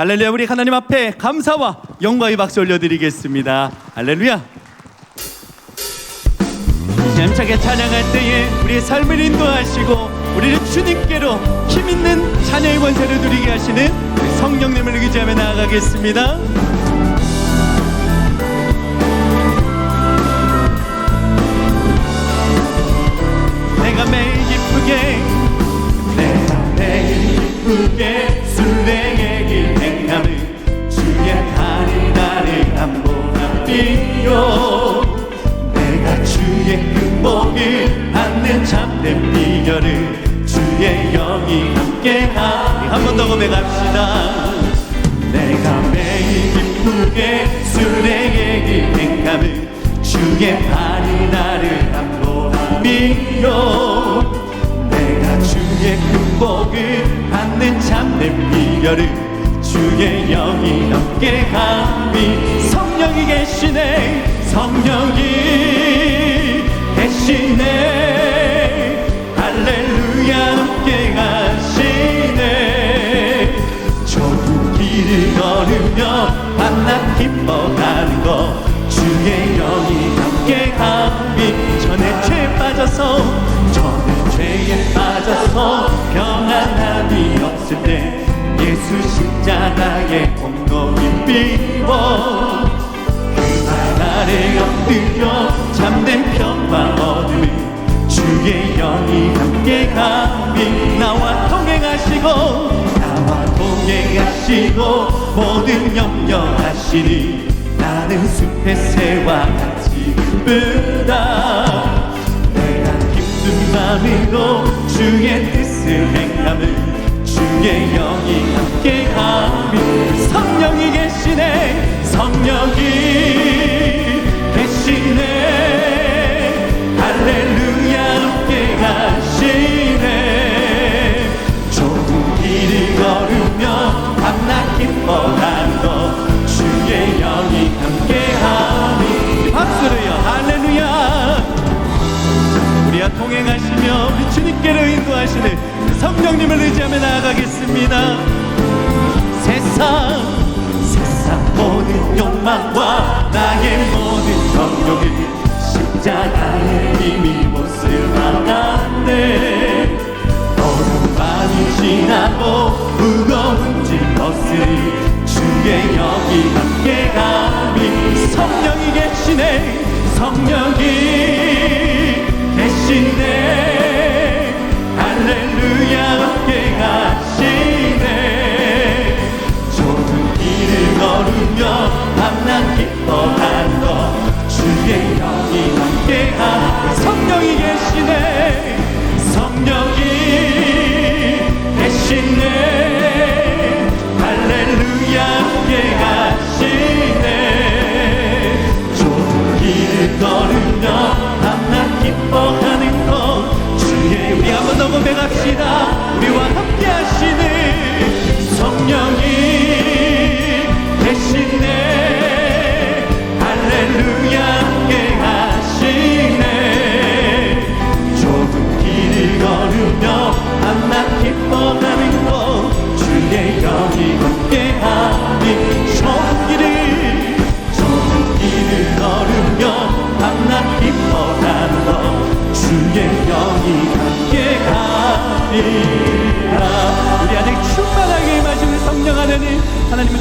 할렐루야 우리 하나님 앞에 감사와 영광의 박수 올려드리겠습니다. 할렐루야. 힘차게 찬양할 때에 우리의 삶을 인도하시고 우리를 주님께로 힘있는 자녀의 권세를 누리게 하시는 성령님을 의지하며 나아가겠습니다 참된 비결을 주의 영이 함께하리. 한번 더 고백합시다. 내가 매일 기쁘게 길 행함을 주의 발이 나를 담보하리요. 내가 주의 극복을 받는 참된 비결을 주의 영이 함께하니 성령이 계시네. 성령이 없을 때 예수 십자가의 공로이 비워 그날 아래 엎드려 잠든 평화 어둠을 주의 영이 함께하니 나와 동행하시고 나와 동행하시고 모든 염려 하시니 나는 숲의 새와 같이 기쁘다. 내가 기쁜 마음으로 주의 뜻을 행함을 주의 영이 함께하니 성령이 계시네. 성령이 계시네 의지하며 나아가겠습니다. 세상 세상 모든 욕망과 나의 모든 정욕을 십자가에 이미 못을 박았네 너는 많이 지나고 무거운 짐 벗으니 주의 영이 함께하니 성령이 계시네 성령이 계시네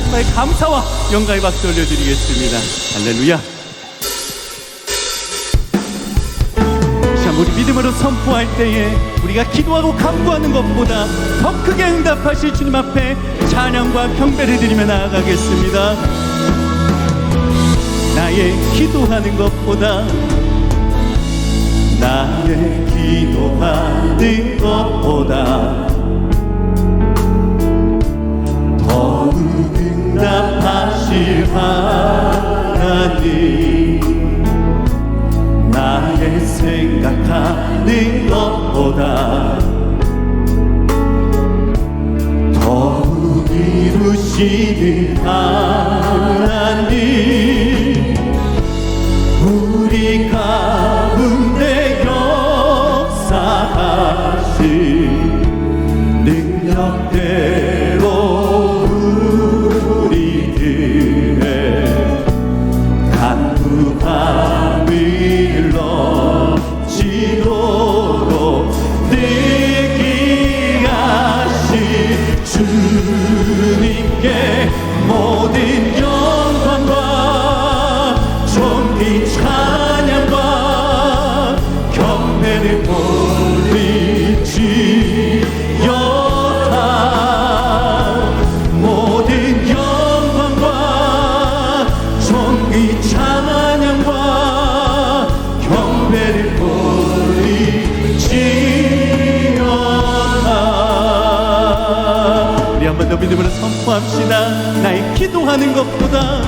통하여 감사와 영광의 박수 올려드리겠습니다 할렐루야 자, 우리 믿음으로 선포할 때에 우리가 기도하고 간구하는 것보다 더 크게 응답하실 주님 앞에 찬양과 경배를 드리며 나아가겠습니다. 나의 기도하는 것보다 나의 기도하는 것보다 더욱 응답하실 하나님 나의 생각하는 것보다 더욱 이루시는 하나님 우리 가운데 역사하신 능력대로 기도합시다 날 기도하는 것보다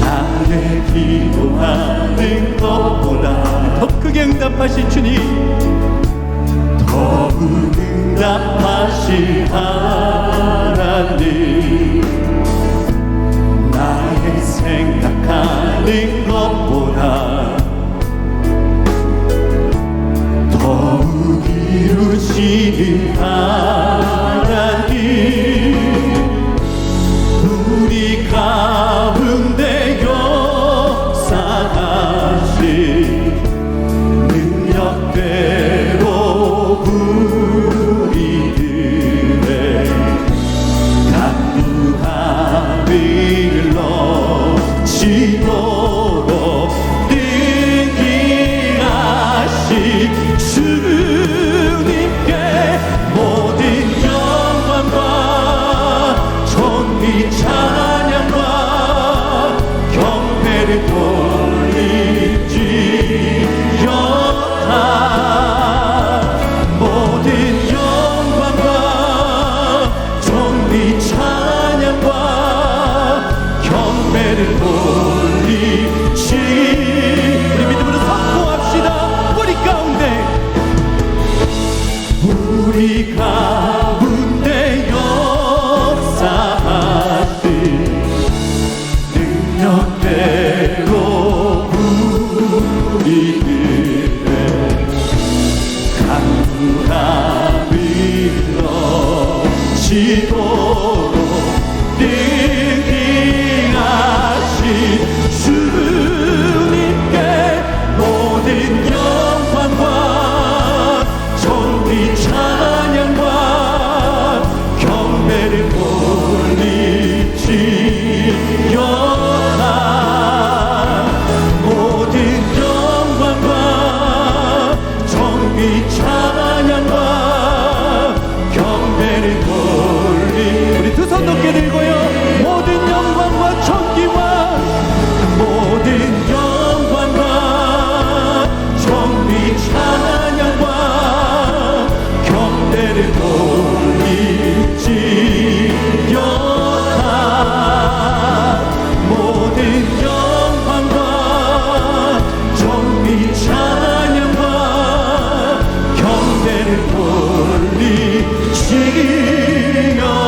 나를 기도하는 것보다 더 크게 응답하시 주님. 더 응답하시 하나님. 나의 생각하는 것보다 더욱 이루시는 하나님 주시오 우리 가운데 역사하신 능력대로 우리들의 강함을 얻시고 멀리 지며